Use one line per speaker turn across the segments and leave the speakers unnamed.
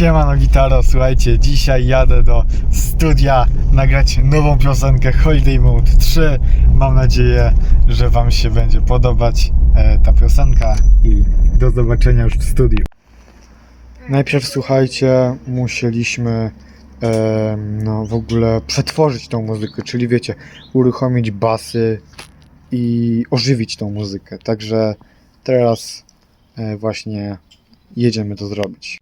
Siemano Gitaro, słuchajcie, dzisiaj jadę do studia nagrać nową piosenkę Holiday Mode 3. Mam nadzieję, że Wam się będzie podobać e, ta piosenka i do zobaczenia już w studiu. Najpierw słuchajcie, musieliśmy e, no w ogóle przetworzyć tą muzykę, czyli wiecie, uruchomić basy i ożywić tą muzykę. Także teraz e, właśnie jedziemy to zrobić.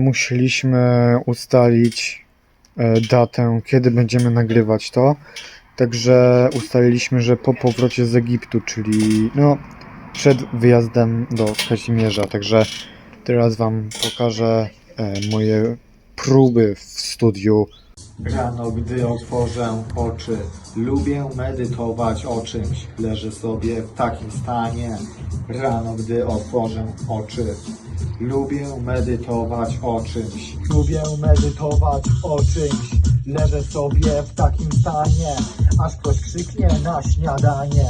Musieliśmy ustalić e, datę, kiedy będziemy nagrywać to. Także ustaliliśmy, że po powrocie z Egiptu, czyli no przed wyjazdem do Kazimierza. Także teraz Wam pokażę e, moje próby w studiu. Rano, gdy otworzę oczy, lubię medytować o czymś. Leżę sobie w takim stanie. Rano, gdy otworzę oczy, lubię medytować o czymś. Lubię medytować o czymś. Leżę sobie w takim stanie, aż ktoś krzyknie na śniadanie.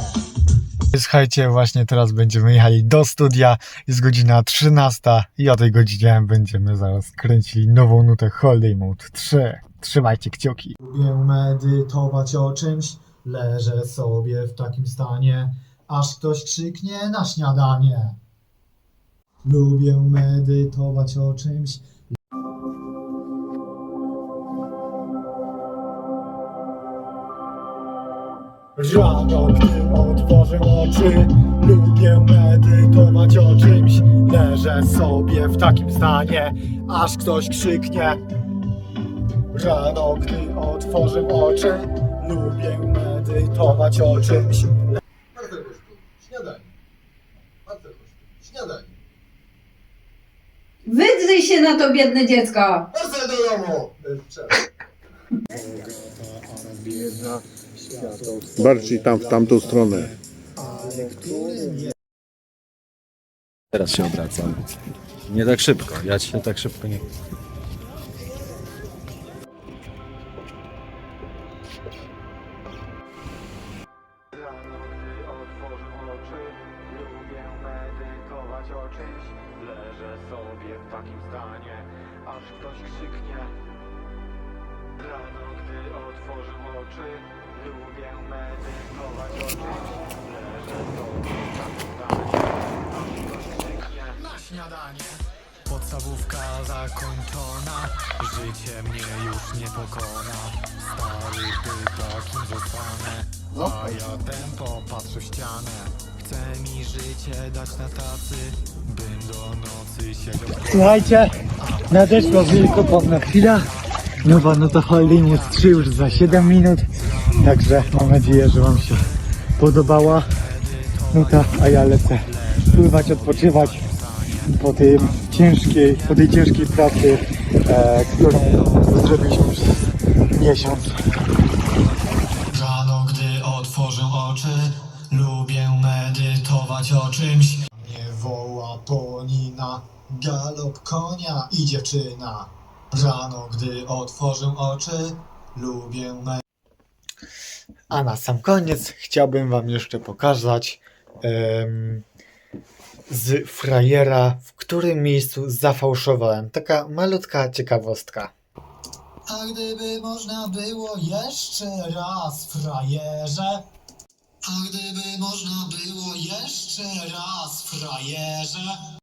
Słuchajcie, właśnie teraz będziemy jechali do studia. Jest godzina 13 i o tej godzinie będziemy zaraz kręcili nową nutę Holiday Mode 3. Trzymajcie kciuki. Lubię medytować o czymś, leżę sobie w takim stanie, aż ktoś krzyknie na śniadanie. Lubię medytować o czymś. Rano, gdy otworzę oczy, lubię medytować o czymś. Leżę sobie w takim stanie, aż ktoś krzyknie. Rano, gdy otworzę oczy, lubię medytować o czymś.
Bardzo kosztu. Śniadanie. Bardzo kosztu. Śniadanie.
Wydrzyj się na to, biedne dziecko!
Bardzo do domu.
Bardziej tam, w tamtą stronę.
Teraz się obracam. Nie tak szybko, ja się tak szybko nie.
Rano, gdy oczy, lubię. Leżę sobie w takim stanie, aż ktoś krzyknie. Rano, gdy oczy, Podstawówka zakończona, życie mnie już nie pokona. Stary ty takim zostanę, a ja tempo patrzę w ścianę. Chce mi życie dać na tacy, bym do nocy siedział
Słuchajcie, nadeszła wielkopomna chwila. Nowa nuta Holiday 3 już za 7 minut. Także mam nadzieję, że Wam się podobała nuta, a ja lecę pływać, odpoczywać po tym ciężkiej, po tej ciężkiej pracy, e, którą zrobiliśmy przez miesiąc.
Rano, gdy otworzę oczy, lubię medytować o czymś. Nie woła ponina, galop konia i dziewczyna. Rano, gdy otworzę oczy, lubię me... A na sam koniec chciałbym wam jeszcze pokazać em, z frajera, w którym miejscu zafałszowałem. Taka malutka ciekawostka. A gdyby można było jeszcze raz, frajerze. A gdyby można było jeszcze raz, frajerze.